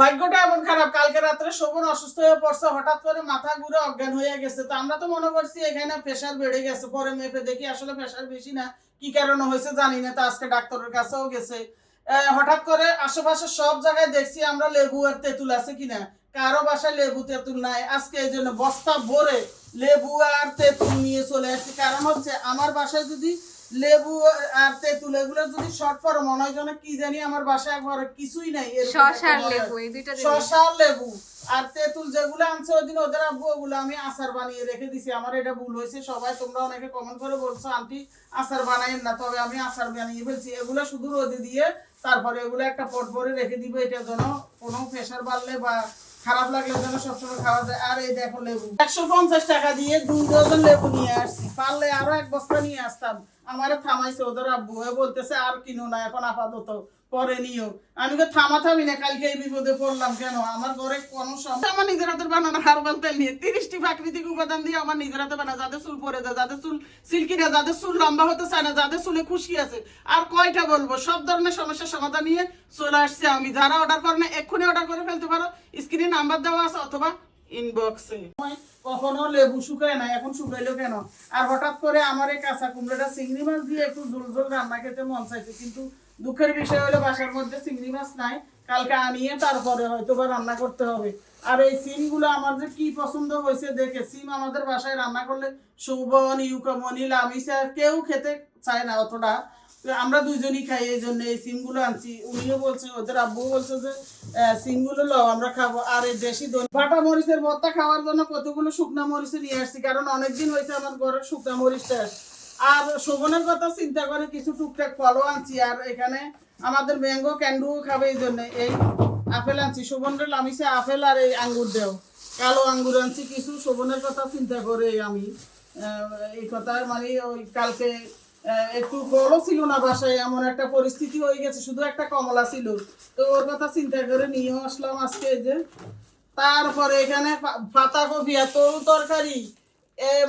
ভাগ্যটা এমন খারাপ, কালকে রাত্রে শোভন অসুস্থ হয়ে পড়ছে, হঠাৎ করে মাথা ঘুরে অজ্ঞান হয়ে গেছে। তো আমরা তো মনে করছি এখানে প্রেশার বেড়ে গেছে, পরে মেপে দেখি আসলে প্রেশার বেশি না, কি কারণে হয়েছে জানি না, তো আজকে ডাক্তারের কাছেও গেছে। হঠাৎ করে আশেপাশে সব জায়গায় দেখছি আমরা লেবু আর তেঁতুল আছে কিনা কারও বাসায় লেবু তেঁতুল নাই। আজকে এই জন্য বস্তা ভরে লেবু আর তেঁতুল নিয়ে চলে আসছি। কারণ হচ্ছে আমার বাসায় যদি লেবু আর তেঁতুল এগুলো যদি শর্ট পড়ে মনে হয় যেন কি জানি আমার বাসায় একবার কিছুই নাই হয়। লেবু এই দুইটা জিনিস। আর লেবু। আর তেঁতুল যেগুলো আনছে ওই দিন ওদের আব্বু ওগুলো আমি আচার বানিয়ে রেখে দিছি। আমার এটা ভুল হয়েছে সবাই তোমরা অনেকে কমেন্ট করে বলছো আন্টি আচার বানাইন না তবে আমি আচার বানিয়ে ফেলছি। এগুলো শুধু রোদে দিয়ে তারপরে এগুলো একটা পট ভরে রেখে দিব এটা যেন কোনো প্রেশার বাড়লে বা খারাপ লাগলে যেন সবসময় খাওয়া যায়। আর এই দেখো লেবু। একশো পঞ্চাশ টাকা দিয়ে দুই ডজন লেবু নিয়ে আসছি। পারলে আরও এক বস্তা নিয়ে আসতাম। আমারে থামাইছে, ওদের আব্বু বলতেছে, আর কিনো না, এখন আপাতত পরে নিও। আমি তো থামা থামি না, কালকে এই বিপদে পড়লাম কেন? আমার ঘরে কোনো সমস্যা আমার নিজের হাতের বানানো হারবাল তেল নিয়ে তিরিশটি প্রাকৃতিক উপাদান দিয়ে আমার নিজের হাতে বানা যাদের চুল পরে যায়, যাদের চুল সিল্কি না যাদের চুল লম্বা হতে চায় না, যাদের চুলে খুশি আছে। আর কয়টা বলব? সব ধরনের সমস্যার সমাধান নিয়ে চলে আসছে আমি। যারা অর্ডার করে না, এক্ষুনি অর্ডার করে ফেলতে পারো। স্ক্রিনে নাম্বার দেওয়া আছে, অথবা ইনবক্সে কখনো লেবু শুকায় না এখন শুকাইলো কেন? আর হঠাৎ করে আমার এই কাঁচা চিংড়ি মাছ দিয়ে একটু রান্না খেতে মন চাইছে, কিন্তু দুঃখের বিষয় হলো বাসার মধ্যে চিংড়ি মাছ নাই। কালকে আনিয়ে তারপরে হয়তো বা রান্না করতে হবে। আর এই সিমগুলো আমার যে কি পছন্দ হয়েছে দেখে, সিম আমাদের বাসায় রান্না করলে শোভন ইউকামনি লামিসা কেউ খেতে চায় না অতটা। আমরা দুইজনই খাই, এই জন্য এই সিমগুলো আনছি। উনিও বলছে, ওদের আব্বু বলছে যে সিমগুলো লও, আমরা খাব। আর এই দেশি দই বাটা মরিচের ভর্তা খাওয়ার জন্য কতগুলো শুকনা মরিচ নিয়ে আসছি, কারণ অনেকদিন হয়েছে আমার ঘরে শুকনা মরিচটা। আর শোভনের কথা চিন্তা করে কিছু টুকটাক ফলও আনছি, আর এখানে আমাদের ম্যাঙ্গো ক্যান্ডু খাবে এই জন্য। এই আপেল আনছি, শোভনের লামিছে আপেল আর এই আঙ্গুর দেও। কালো আঙ্গুর আনছি কিছু, শোভনের কথা চিন্তা করে আমি এই কথা মানে ওই কালকে একটু বড় ছিল না বাসায় এমন একটা পরিস্থিতি হয়ে গেছে শুধু একটা কমলা ছিল। তো ওর কথা চিন্তা করে নিয়েও আসলাম আজকে যে। তারপরে এখানে পা- পাতাকপি আর তরু তরকারি।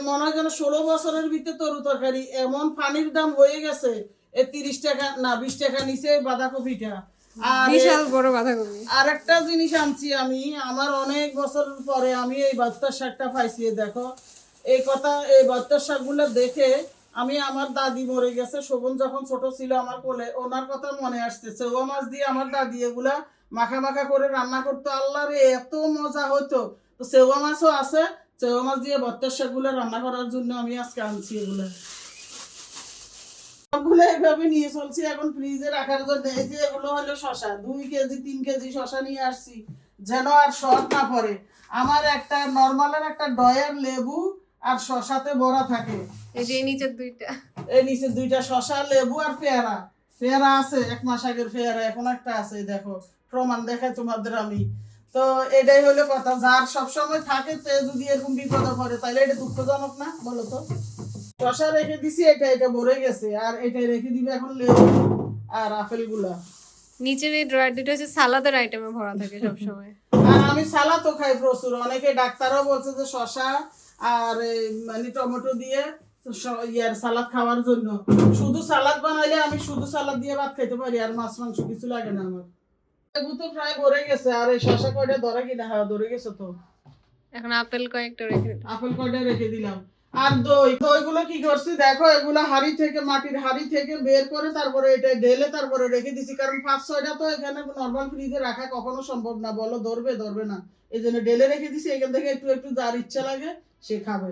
মনে হয় যেন ষোলো বছরের ভিতরে তরু তরকারি। এমন পানির দাম হয়ে গেছে এ তিরিশ টাকা না বিশ টাকা নিচে বাঁধাকপিটা। আর বিশাল বড় বাঁধাকপি। আর একটা জিনিস আনছি আমি আমার অনেক বছর পরে আমি এই বাত্তার শাকটা পাইছি দেখো। এই কথা এই বাত্তার শাকগুলো দেখে আমি আমার দাদি মরে গেছে, শোভন যখন ছোট ছিল আমার কোলে, ওনার কথা মনে আসছে চেউয়া মাছ দিয়ে আমার দাদি এগুলা মাখা মাখা করে রান্না করতো। আল্লাহ রে, এত মজা হতো তো চেউয়া মাছও আছে চেউয়া মাছ দিয়ে ভত্তার শাকগুলো রান্না করার জন্য আমি আজকে আনছি এগুলা। সবগুলো এইভাবে নিয়ে চলছি এখন ফ্রিজে রাখার জন্য। এই যে এগুলো হলো শশা, দুই কেজি, তিন কেজি শশা নিয়ে আসছি, যেন আর শর্ট না পড়ে। আমার একটা নর্মালের একটা ডয়ার লেবু আর শশাতে ভরা থাকে। এই যে নিচের দুইটা। এই নিচে দুইটা শশা লেবু আর পেয়ারা। পেয়ারা আছে এক মাস আগের পেয়ারা এখন একটা আছে দেখো। প্রমাণ দেখাই তোমাদের আমি। তো এটাই হলো কথা। যার সবসময় থাকে সে যদি এরকম বিপদে পড়ে তাহলে এটা দুঃখজনক না বলো তো? শশা রেখে দিছি এটা এটা ভরে গেছে। আর এটা রেখে দিবে এখন লেবু আর আপেলগুলা নিচের এই ড্রয়ার দুটো হচ্ছে সালাদের আইটেমে ভরা থাকে সব সময় আর আমি সালাদ সালাদও খাই প্রচুর। অনেকে ডাক্তারও বলছে যে শশা আর মানে টমেটো দিয়ে ইয়ার সালাদ খাওয়ার জন্য। শুধু সালাদ বানাইলে আমি শুধু সালাদ দিয়ে ভাত খেতে পারি আর মাছ মাংস কিছু লাগে না আমার। লেবু তো প্রায় ভরে গেছে আর এই শশা কয়টা ধরে কিনা? হ্যাঁ ধরে গেছে তো। এখন আপেল কয়েকটা রেখে আপেল কয়টা রেখে দিলাম? আর দই দইগুলো কি করছি? দেখো এগুলো হাড়ি থেকে মাটির হাড়ি থেকে বের করে তারপরে এটা ঢেলে তারপরে রেখে দিছি। কারণ পাঁচ ছয়টা তো এখানে নর্মাল ফ্রিজে রাখা কখনো সম্ভব না। বলো ধরবে ধরবে না। এই জন্য ঢেলে রেখে দিছি। এখান থেকে একটু একটু যার ইচ্ছা লাগে সে খাবে